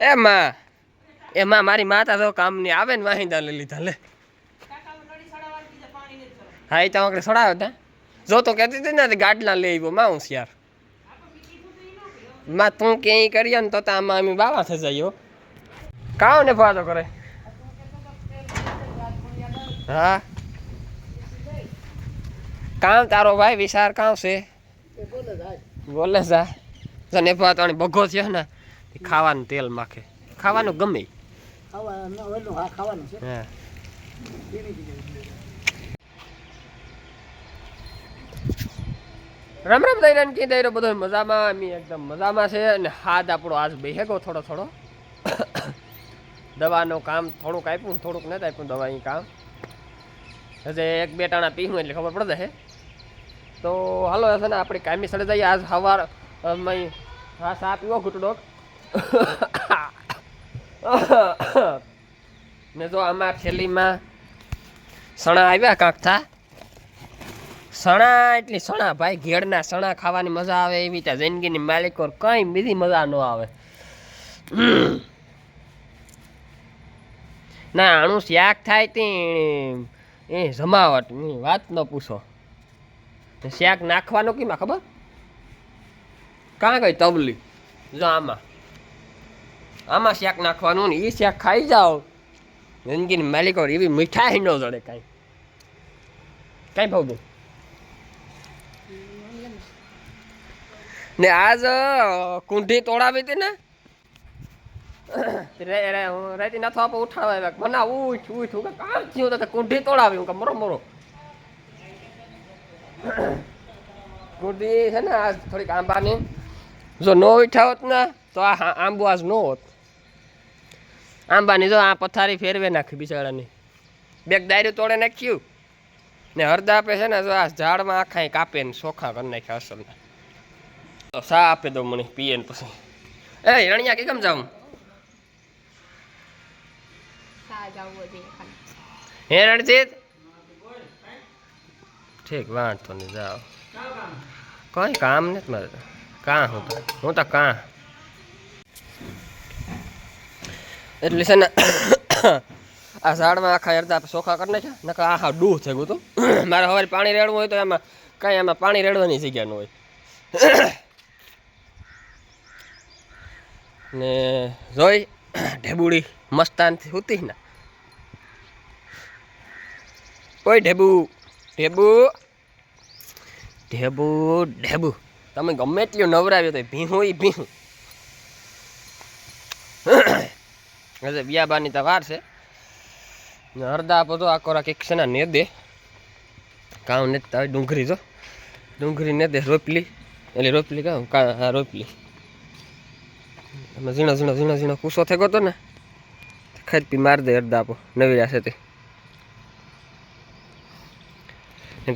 એ માં. એ માં, મારી માતા તો કામની આવે ને વાહિંદા લઈ લીધા, લે. હા એ તો આપણે સડાવ્યો તા. જો તો કહેતી હતી ને ગાડલા લઈ આવ્યો, માં હું યારમાં, તું ક્યાંય કરીએ ને, તો આમાં અમે બાવા થઈ જઈએ કાવ ને ફાતો કરે. હા. કામ તારો ભાઈ વિચાર કામ છે? બોલે જા. તને ફાતો ભગો થયો ને. ખાવાનું તેલ માખે. ખાવાનું ગમે. હા હા. રામ રામ દૈરાન કી દૈરો બધો મજામાં અમે એકદમ મજામાં છે અને હાથ આપણો આજ બેહેગો થોડો થોડો. દવાનું કામ થોડુંક આપ્યું થોડુંક નથી આપ્યું દવાની કામ. હજે એક બે ટાણા પીવું એટલે ખબર પડે છે તો હાલો છે ને આપણે કામી સડે જઈએ. આજ સવાર હા સા પીવો ઘૂંટડો. ને જો આમાં થેલીમાં સણા આવ્યા કાંક થા. સણા એટલે સણા ભાઈ ઘેડના સણા ખાવાની મજા આવે એવી ત્યાં જિંદગીની માલિકો કંઈ બીજી મજા ન આવે. ના આણું શાક થાય તે એ જમાવટ વાત ન પૂછો. શાક નાખવાનો કેમાં ખબર? કાં ગઈ તબલી, જો આમાં. આમાં શાક નાખવાનું ને એ શાક ખાઈ જાઓ જિંદગીની માલિકો એવી મીઠાઈ ન જડે કાંઈ કાંઈ ભાવ ને આજ અ, કુંઢી તોડાવી હતી ને રે રે હું રાતી નથો આપો ઉઠાડવા આવ્યા મને ઉઠ ઉઠ હું કે કામ થયું તો કુંઢી તોડાવી હું કે મરો મરો કુંઢી છે ને આજ થોડીક આંબાની જો નો ઉઠાવત ને તો આ હા- આંબો આજ નો હોત આંબાની જો આ પથારી ફેરવે નાખી બિચારાની. બેગ દાયરું તોડે નાખ્યું. ને હરદા આપે છે ને જો આ ઝાડમાં આખા કાપે ને ચોખા કરી નાખ્યા અસલ તો સા આપે દો મને પીએ ને પછી. એ રણિયા કે કેમ જાઉં? હે રણજીત? ઠીક વાંધો નહીં જાઓ. કઈ કામ નથી મારે. કાં હું તો? હું તો કાં? એટલે છે ને, આ ઝાડમાં આખા અડધા ચોખા કરી નાખ્યા, નકર આખા ડૂહ થઈ ગયું હતું. મારે હવે પાણી રેડવું હોય તો એમાં કાંઈ એમાં પાણી રેડવાની જગ્યા ન હોય. ને જોઈ, ઢેબુડી મસ્તાનથી ઉતી ને. ઓય ઢેબુ ઢેબુ ઢેબુ ઢેબુ. તમે ગમે એટલું નવરાવ્યો તો ભીહું એ ભીહું. હજે બિયાબાની તો વાર છે. હરદા આપો તો બધો આકોરા કંઈક છે ને દે. કામ ને ડુંગરી જો. ડુંગળી ને દે રોપલી એટલે રોપલી કાં કા હા રોપલી એમાં ઝીણો ઝીણો ઝીણો ઝીણો કૂસો થઈ ગયો ને. ખાઈ પી મારી દે અડધા આપો નવી છે તે.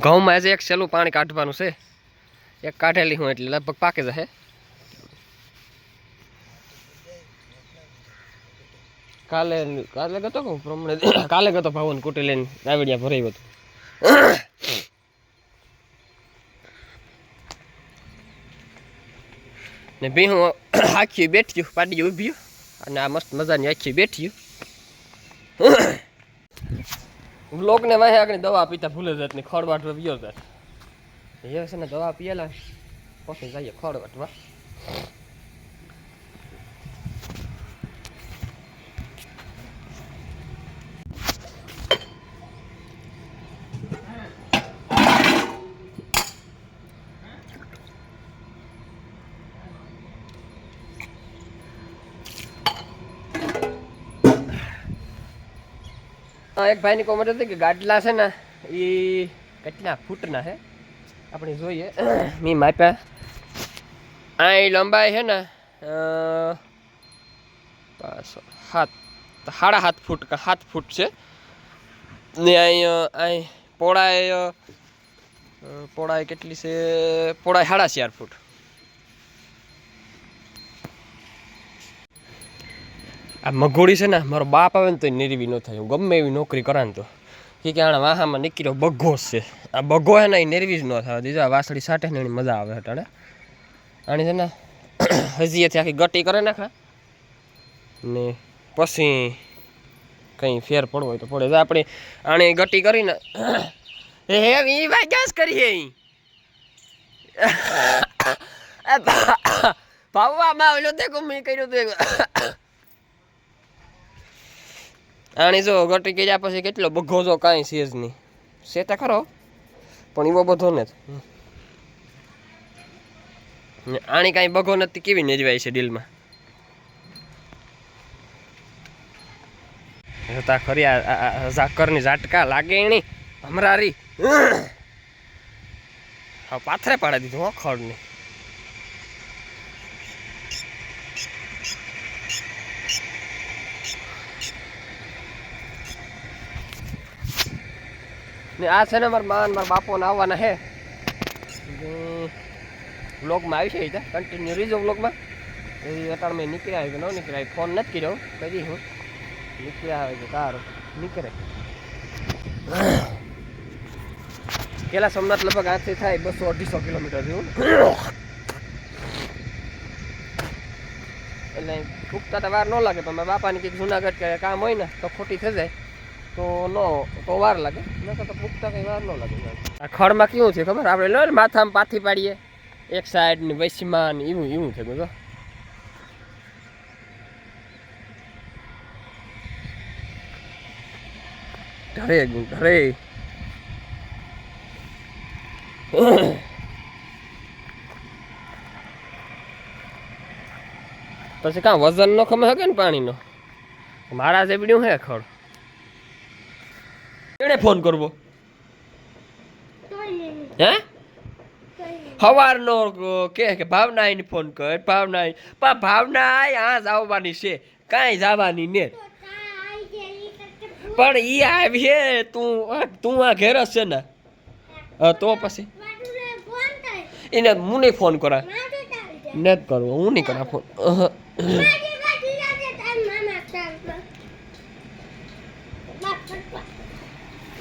ઘઉંમાં આજે એક છેલ્લું પાણી કાઢવાનું છે. એક કાઢેલી હું એટલે લગભગ પાકે જશે કાલે કાલે ગતો કહું પ્રમાણે કાલે ગતો ભાવન કુટી લઈને દાવડિયા ભરાયું હતું. ને બી હું આખી બેઠ્યું પાડી ઊભ્યું અને આ મસ્ત મજાની આખી બેઠ્યું બ્લોકને વાહે આગળ દવા પીતા ભૂલે જાત ને ખડવાટ વ્યો જાત. એ છે ને દવા પીએલા, પછી જઈએ ખડવાટવા એક ભાઈની કોમેન્ટ હતી કે ગાડલા છે ને એ કેટલા ફૂટના છે? આપણે જોઈએ. મેં માપ્યા આ લંબાઈ છે ને પાસો સાત સાડા સાત ફૂટ કે સાત ફૂટ છે. ને અહીં અહીં પોળાએ પોળાએ કેટલી છે? પોળાઈ સાડા ચાર ફૂટ. આ મઘોડી છે ને, મારો બાપ આવે ને તો નિરવી ન થાય. હું ગમે એવી નોકરી કરા ને તો. કે કે આણા વાહામાં નીકળ્યો બગો છે. આ બગો છે ને એ નિરવી જ ન થાય. દીધો આ વાસળી સાટે ને એની મજા આવે હટાણે આની છે ને, હજી એથી આખી ગટી કરે નાખે. ને પછી કંઈ ફેર પડવો હોય તો પડે. તો આપણે આણે ગટી કરીને, એ હે એ ભાઈ ગેસ કરીએ ઈ? ભાવવામાં આવેલો દેખો મેં કર્યું તો? આની જો ગટી કર્યા પછી કેટલો બગો જો કાંઈ સેજ નહીં. છે ખરો, પણ એવો બધો ને આણી કાંઈ બગો નથી, કેવી નેજવાય છે ડીલમાં? તા ખરી ઝાકરની ઝાટકા લાગે એની હમરારી હા, પાથરે પાડી દીધું, હો, ખડની. ને આ છે ને મારા માન મારા બાપોને આવવાના હે. વ્લોગમાં આવી છે એ કન્ટિન્યુ રીજો વ્લોગમાં. એ અટાણ મેં નીકળ્યા આવ્યો કે ન નીકળ્યા ફોન નથી કર્યો, કરી હું. નીકળ્યા આવે છે સારું નીકળે. પેલા સોમનાથ લગભગ આજથી થાય, બસો અઢીસો કિલોમીટર જેવું. એટલે ફૂકતા તો વાર ન લાગે, પણ બાપાની કંઈક જુનાગઢ કે કામ હોય ને, તો ખોટી થઈ જાય. તો નો તો વાર લાગે. નકર તો પૂગતા કંઈ વાર ન લાગે. ખડમાં કેવું છે ખબર? આપણે લો ને માથામાં પાથી પાડીએ. એક સાઈડ ને વૈશમાં ને એવું એવું છે બધું. ઢરે ઢરે પછી કાં વજન નો ખમે હકે ને પાણીનો? મારા જેવડ્યું હે ખડ. એને ફોન કરવો? હે? સવારનો કે કે ભાવના આઈને ફોન કર ભાવના પા ભાવના આય આ જ આવવાની છે. કાંઈ જવાની ને. પણ ઈ આવી હે તું તું આ ઘેર છે ને. તો પછી. એને હું નહીં ફોન કરા. નથી કરવો હું નહીં કરા ફોન અહ.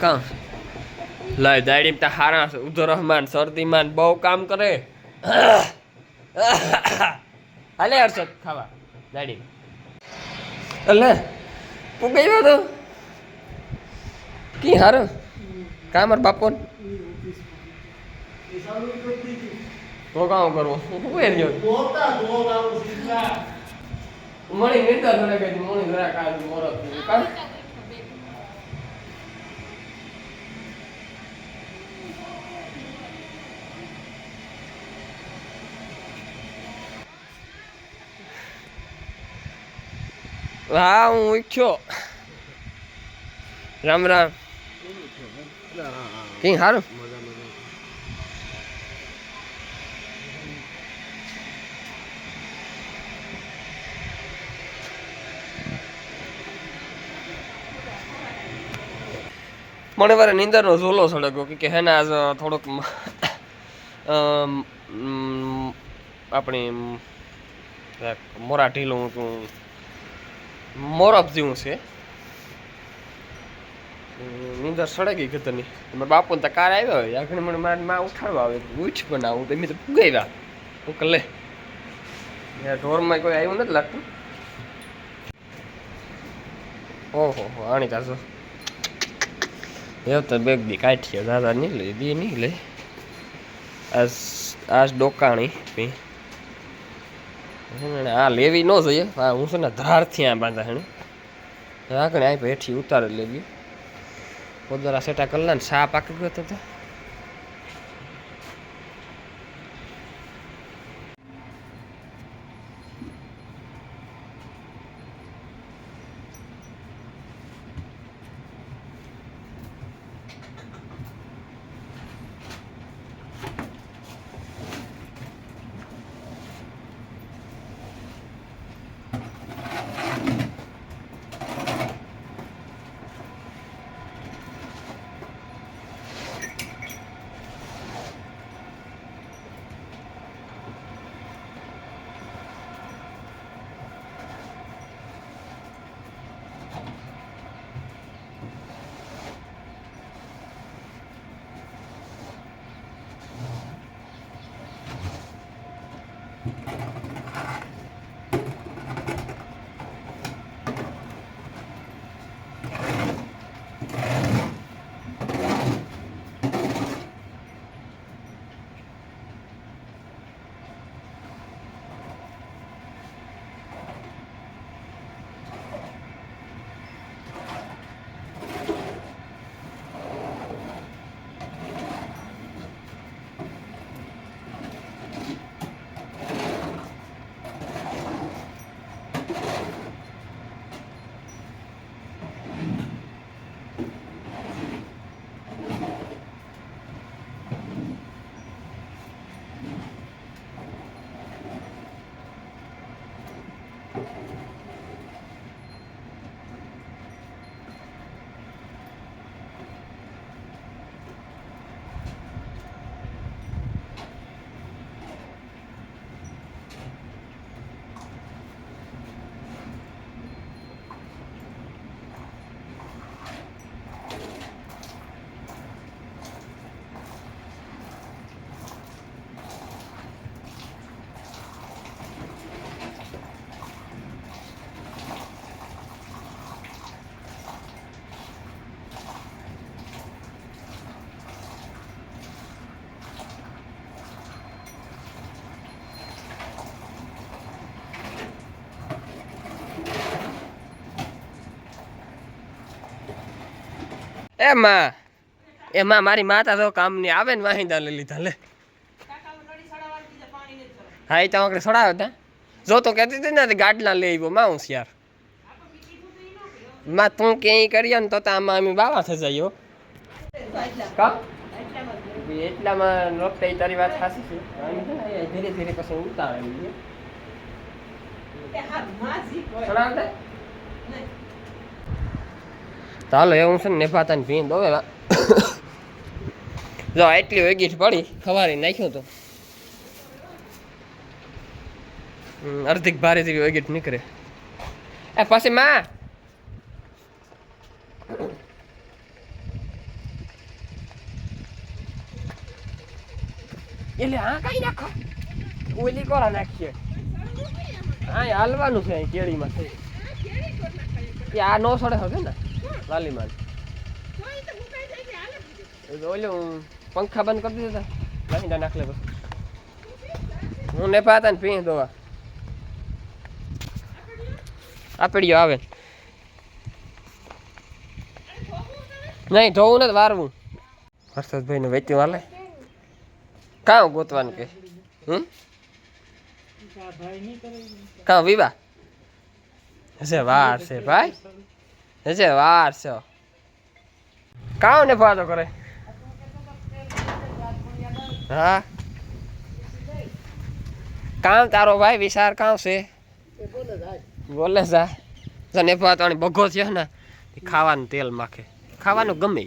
કાં? લાય દાડી તા હારા ઉધો રહમાન શરદીમાન બહુ કામ કરે. હાલે હર્ષદ, ખાવા. દાડી અલે પૂગાઈ ગયો તો કી હારો? કામર બાપો તો કામ કરવો હું વેર ગયો મણી નિંદર ઘરે કે મણી ઘરે કાલ મોરત કામ હા, હું ઈચ્છો. રામ રામ. કઈ સારું મને વારે નીંદરનો ઝોલો સળગ્યો કે- કે હે ને આજ થોડોક આપણી મોરા ઢીલું તું મોરફ જેવું છે. નીંદર સડે ગઈ ગતની મારા બાપુ તો કાર આવ્યો હોય. આગળ મને મારા માં ઉઠાડવા આવે. ઉઠ પણ આવું. તો પુગાવ્યા હું કલે. ઢોરમાં કોઈ આવ્યું નથી લાગતું. ઓહો, હો આણી તાસો એ તો બેગ દી કાઢીએ દાદા નહીં લે દી નહીં લે. આજ આ ડોકાણી આ લેવી ન જોઈએ. હા હું છે ને ધારથી આ બાંધા હેણે આગળ આ હેઠી ઉતારે લેવી. પોદરા સેટા કરલા ને, સા આકી ગયો તો. એ માં એ માં મારી માતા તો કામની આવે ને વાહિંદા લઈ લીધા લે. હા એ ત્યાં આપણે સડાવે તા. જો તો કહેતી હતી ને ગાડલા લઈ આવ્યો માં હું યાર. માં તું ક્યાંય કરીએ ને તો આમાં અમે બાવા થઈ જઈએ એટલામાં રોકતા તારી વાત સાચી છે. ધીરે ધીરે પછી સડાવે હાલો, એવું છે ને નેભાતા ને ભીંદ હવે જો એટલી વેગીટ પડી, ખવારી નાખ્યો તો. અર્ધિક ભારે જેવી વેગીટ નીકળે. એ, પછી માં! એટલે આ કઈ નાખો? ઓલી કોરા નાખીએ. આ હાલવાનું છે અહીં કેળીમાં છે આ નો સડે હશે ને? લાલીમાં એ તો ઓલું પંખા બંધ કરી દીધા મહિના નાખલે બસ હું ને પાતા ને પી દોવા. આપડ્યો આવે. નહીં ધોવું નથી વારવું. હર્ષદભાઈ ને વેચ્યું હાલે. કાં ગોતવાનું કે? હમ? કાં વિવા હશે વાર છે ભાઈ. હશે વાર છો. કામ ને ફાતો કરે? હા? કામ તારો ભાઈ વિશાર કામ છે? બોલે જા. તને પાતાણી બગો છે ને ખાવાનું તેલ માખે. ખાવાનું ગમે.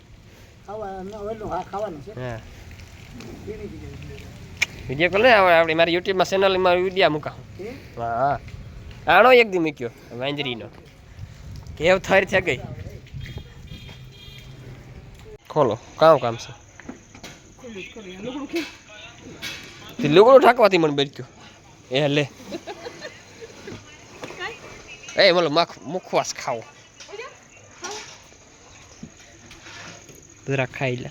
વીડિયો કોલ આવે આપણી મારી યુટ્યુબમાં ચેનલમાં વિડીયા મૂકા હા. આણો એક દી મૂક્યો વાંદરીનો. કેવ થર છે ગઈ. ખોલો કામ કામ છે. તે લુગડું ઠાકવાથી મને બેઠ્યો એ લે. એ બોલો, માખ, મુખવાસ ખાવો. જરા ખાઈ લે.